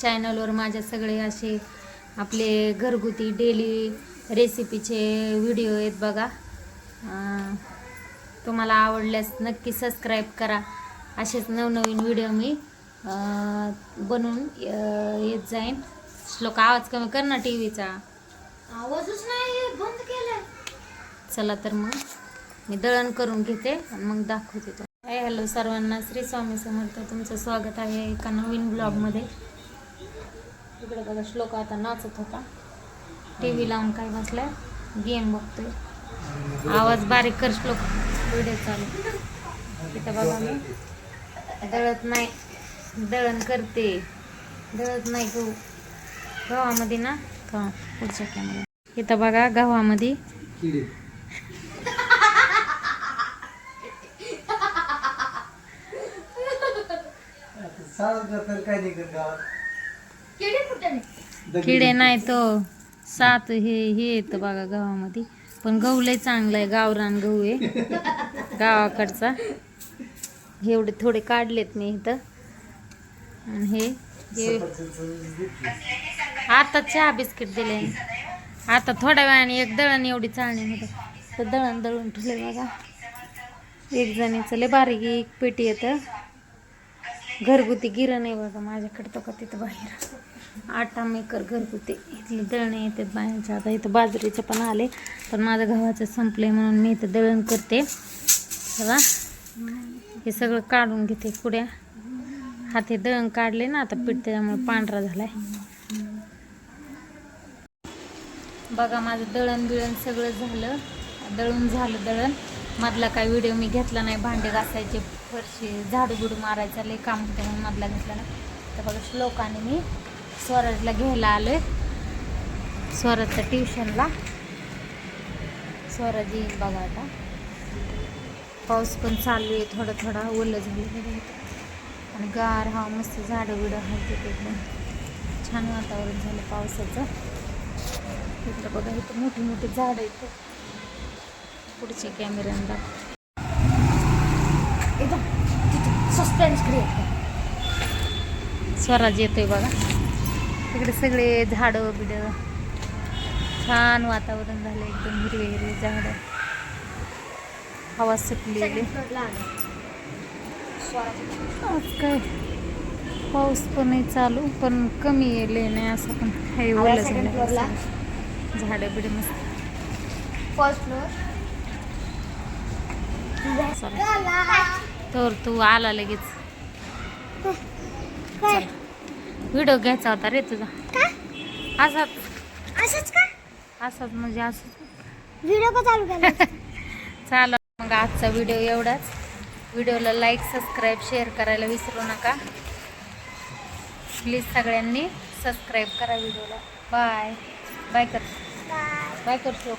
चॅनलवर माझ्या सगळे असे आपले घरगुती डेली रेसिपीचे व्हिडिओ आहेत बघा. तुम्हाला आवडल्यास नक्की सबस्क्राईब करा. असेच नवनवीन व्हिडिओ मी बनवून येत जाईन. श्लोक आवाज कमी कर ना टी व्हीचा आवाजच नाही बंद केलाय. चला तर मग मी दळण करून घेते आणि मग दाखवते हाय हॅलो सर्वांना. श्री स्वामी समर्थ तुमचं स्वागत आहे एका नवीन ब्लॉगमध्ये इकडे बघा श्लोक आता नाचत होता. टी व्ही लावून काय बसलाय? गेम बघतोय. आवाज बारीक कर श्लोक. व्हिडिओ चालू. तिथं बघा मी. दळत नाही. दळण करते. दळत नाही गहू. गव्हामध्ये ना? का पुढच्या कॅमेरा इथं बघा गव्हामध्ये. काय नाही करत गावात. किडे नाही तो. सात हे हे येतं बघा गावामध्ये. पण गहू लय चांगला आहे गावरान गहू आहे. गावाकडचा. एवढे थोडे काढलेत मी इथं. आणि हे आता चहा बिस्किट दिले. आता थोड्या वेळाने एक दळण एवढी चाळणी मध्ये तर. दळण दळून ठेवले बघा. एक जणीचं लय बारीक एक पेटी येतं. घरगुती गिरण आहे बघा माझ्याकडे तो का तिथं बाहेर. आटा मेकर घरगुती. इथले दळणे येतात बाहेरच्या आता इथं बाजरीचं पण आले पण माझं गव्हाचं आहे म्हणून मी इथं दळण करते. बघा हे सगळं काढून घेते कुड्या हात हे दळण काढले ना आता पीठ त्याच्यामुळे पांढरा झालाय. बघा माझं दळण बिळण सगळं झालं. दळून झालं दळण. मधला काय व्हिडिओ मी घेतला नाही. भांडे घासायचे फरशी झाडू बिडू मारायचा लय काम होतं म्हणून मधला घेतला नाही. तर बघा श्लोकाने मी स्वराजला घ्यायला आलोय. स्वराजच्या ट्युशनला. स्वराज येईल बघा आता. पाऊस पण चालू आहे थोडा थोडा ओलं झालं. आणि गार हा मस्त झाडं बिडं हलते तिथे एकदम. छान वातावरण झालं पावसाचं. इकडं बघा इथं मोठी मोठी झाडं आहेत. पुढच्या कॅमेऱ्यानं दाखव. एकदम सस्पेन्स क्रिएट स्वराज येतोय बघा. तिकडे सगळे झाडं बिडं. छान वातावरण झालं एकदम हिरवे हिरवे झाडं. हवा सुटलेली. आज काय? पाऊस पण नाही चालू पण कमी येले नाही असं पण. हे ओलं second झालं. floor ला? झाडं बिडं मस्त. फर्स्ट फ्लोअर चला. तर तू आला लगेच. व्हिडिओ घ्यायचा होता रे तुझा. असाच. असंच का? असाच म्हणजे असं व्हिडिओ का चालू चालेल. मग आजचा व्हिडिओ एवढाच. व्हिडिओला लाईक सबस्क्राईब शेअर करायला विसरू नका. प्लीज सगळ्यांनी सबस्क्राईब करा व्हिडिओला. बाय बाय कर. बाय कर शोक